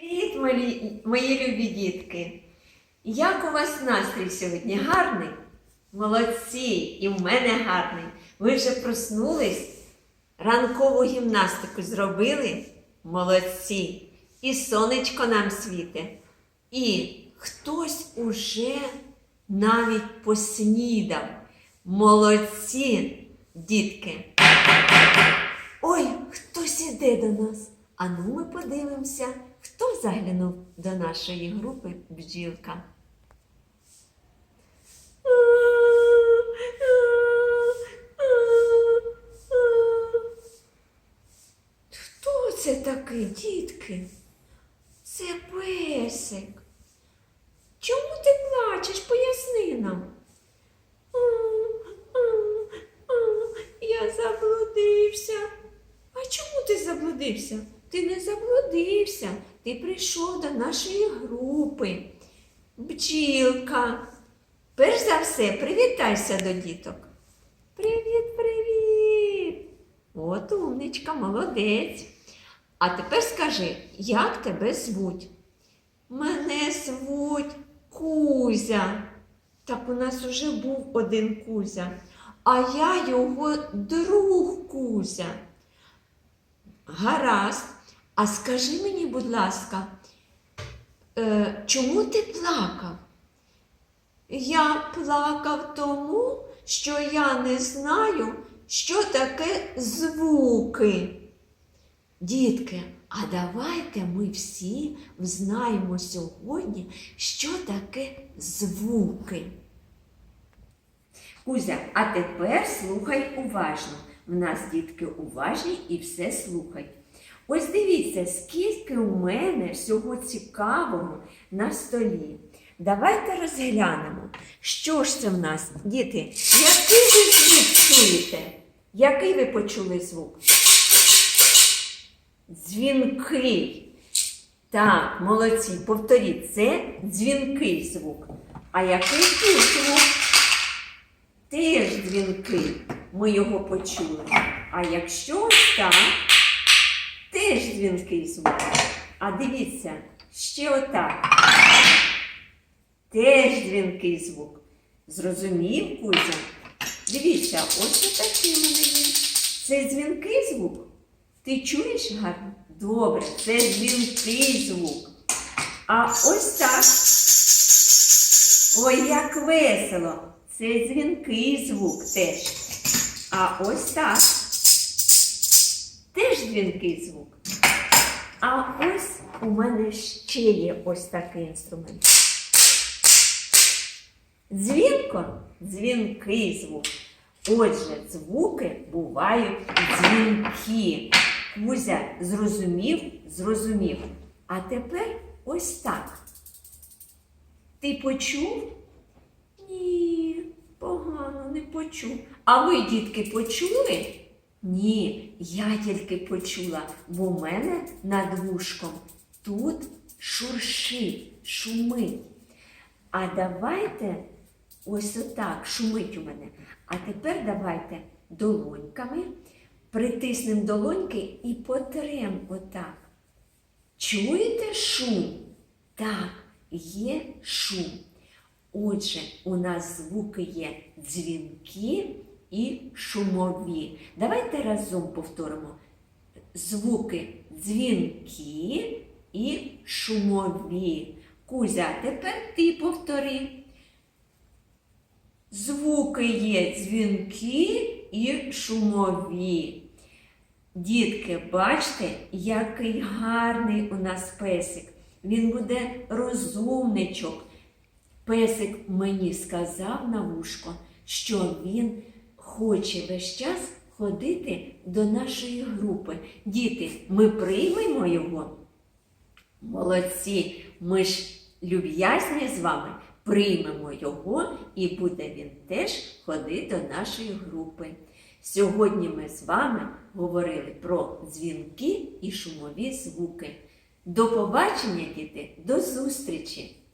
Привіт, мої, мої любі дітки! Як у вас настрій сьогодні? Гарний? Молодці! І в мене гарний. Ви вже проснулись? Ранкову гімнастику зробили? Молодці! І сонечко нам світе. І хтось уже навіть поснідав. Молодці, дітки! Ой, хтось іде до нас. А ну ми подивимося, хто заглянув до нашої групи бджілка. Хто це такий, дітки? Це песик. Чому ти плачеш? Поясни нам. «А, а, а, Я заблудився. А чому ти заблудився? Ти не заблудився. Ти прийшов до нашої групи. Бджілка. Перш за все, привітайся до діток. Привіт, привіт. От умничка, молодець. А тепер скажи, як тебе звуть? Мене звуть Кузя. Так у нас уже був один Кузя, а я його друг Кузя. Гаразд. А скажи мені, будь ласка, е, чому ти плакав? Я плакав тому, що я не знаю, що таке звуки. Дітки, а давайте ми всі взнаємо сьогодні, що таке звуки. Кузя, а тепер слухай уважно. В нас дітки уважні і все слухають. Ось дивіться, скільки у мене всього цікавого на столі. Давайте розглянемо, що ж це в нас, діти, який ви звук чуєте? Який ви почули звук? Дзвінкий. Так, молодці, повторіть, це дзвінкий звук. А який тут звук? Теж дзвінкий. Ми його почули. А якщо ось так, теж дзвінкий звук. А дивіться, ще отак. Теж дзвінкий звук. Зрозумів, Кузя? Дивіться, ось отакий у мене є. Це дзвінкий звук. Ти чуєш гарно? Добре, це дзвінкий звук. А ось так. Ой, як весело. Це дзвінкий звук теж. А ось так. Теж дзвінкий звук. А ось у мене ще є ось такий інструмент. Дзвінко дзвінкий звук. Отже, звуки бувають дзвінки. Кузя зрозумів, зрозумів. А тепер ось так. Ти почув? Ні, погано не почув. А ви, дітки, почули? Ні, я тільки почула, бо в мене над вушком тут шуршить, шумить. А давайте ось отак шумить у мене. А тепер давайте долоньками притиснемо долоньки і потрем отак. Чуєте шум? Так, є шум. Отже, у нас звуки є дзвінки і шумові. Давайте разом повторимо. Звуки дзвінки і шумові. Кузя, тепер ти повтори. Звуки є дзвінки і шумові. Дітки, бачите, який гарний у нас песик. Він буде розумничок. Песик мені сказав на вушко, що він хоче весь час ходити до нашої групи. Діти, ми приймемо його. Молодці, ми ж люб'язні з вами, приймемо його і буде він теж ходити до нашої групи. Сьогодні ми з вами говорили про дзвінки і шумові звуки. До побачення, діти, до зустрічі!